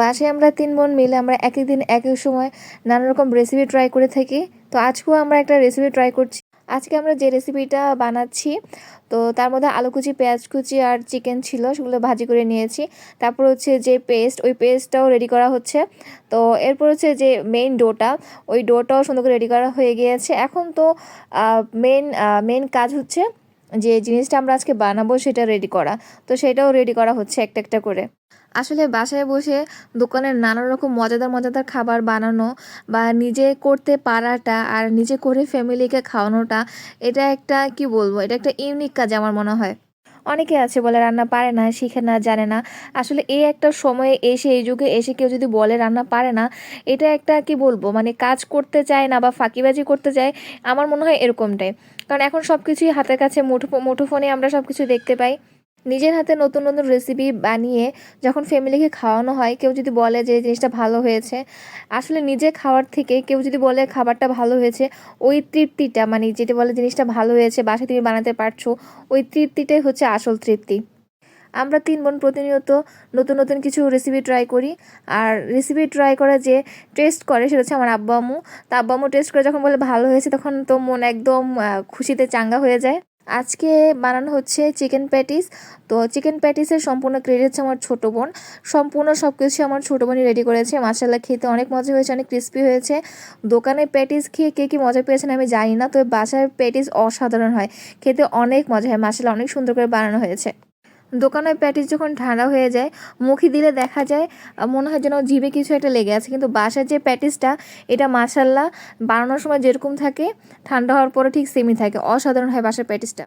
বাসায় আমরা তিন বোন মিলে আমরা এক দিন এক এক সময় নানা রকম রেসিপি ট্রাই করে থাকি। তো আজকেও আমরা একটা রেসিপি ট্রাই করছি। আজকে আমরা যে রেসিপিটা বানাচ্ছি, তো তার মধ্যে আলু কুচি, পেঁয়াজ কুচি আর চিকেন ছিল, সেগুলো ভাজি করে নিয়েছি। তারপর হচ্ছে যে পেস্ট ওই পেস্টটাও রেডি করা হচ্ছে। তো এরপর হচ্ছে যে মেইন ডোটা ওই ডোটাও সুন্দর করে রেডি করা হয়ে গিয়েছে। এখন তো মেন মেন কাজ হচ্ছে যে জিনিসটা আমরা আজকে বানাবো সেটা রেডি করা। তো সেটাও রেডি করা হচ্ছে একটা একটা করে। আসলে বাসায় বসে দোকানের নানা রকম মজাদার মজাদার খাবার বানানো বা নিজে করতে পারাটা আর নিজে করে ফ্যামিলিকে খাওয়ানোটা, এটা একটা, কি বলব, এটা একটা ইউনিক কাজ আমার মনে হয়। অনেকে আছে বলে রান্না পারে না, শিখে না, জানে না। আসলে এই একটা সময়ে এসে, এই যুগে এসে কেউ যদি বলে রান্না পারে না, এটা একটা কি বলব? মানে কাজ করতে চায় না বা ফাঁকিবাজি করতে চায়, আমার মনে হয় এরকমটাই। কারণ এখন সব কিছুই হাতের কাছে, মুঠো, মুঠোফোনে আমরা সব কিছু দেখতে পাই। নিজের হাতে নতুন নতুন রেসিপি বানিয়ে যখন ফ্যামিলিকে খাওয়ানো হয়, কেউ যদি বলে যে জিনিসটা ভালো হয়েছে, আসলে নিজে খাওয়ার থেকে কেউ যদি বলে খাবারটা ভালো হয়েছে, ওই তৃপ্তিটা মানে যেটা বলে জিনিসটা ভালো হয়েছে, বাসায় তুমি বানাতে পারছ, ওই তৃপ্তিটাই হচ্ছে আসল তৃপ্তি। আমরা তিন বোন প্রতিনিয়ত নতুন নতুন কিছু রেসিপি ট্রাই করি, আর রেসিপি ট্রাই করা যে টেস্ট করে সেটা হচ্ছে আমার আব্বা আম্মু। তা আব্বা আম্মু টেস্ট করে যখন বলে ভালো হয়েছে, তখন তো মন একদম খুশিতে চাঙ্গা হয়ে যায়। আজকে বানানো হচ্ছে চিকেন প্যাটিস তো চিকেন প্যাটিসের সম্পূর্ণ ক্রেডিট হচ্ছে আমার ছোটো বোন। সম্পূর্ণ সব কিছু আমার ছোটো বোনই রেডি করেছে। মাসাল্লাহ খেতে অনেক মজা হয়েছে, অনেক ক্রিস্পি হয়েছে। দোকানে প্যাটিস খেয়ে কে কী মজা পেয়েছেন আমি জানি না, তবে বাসায় প্যাটিস অসাধারণ হয়। খেতে অনেক মজা হয় মাসাল্লাহ অনেক সুন্দর করে বানানো হয়েছে। দোকানের প্যাটিস যখন ঠান্ডা হয়ে যায়, মুখে দিলে দেখা যায় মনে হয় যেন জিভে কিছু একটা লেগে আছে। কিন্তু বাসার যে প্যাটিসটা, এটা মাসাল্লাহ বানানোর সময় যেরকম থাকে, ঠান্ডা হওয়ার পরে ঠিক সেমই থাকে। অসাধারণ হয় বাসার প্যাটিসটা।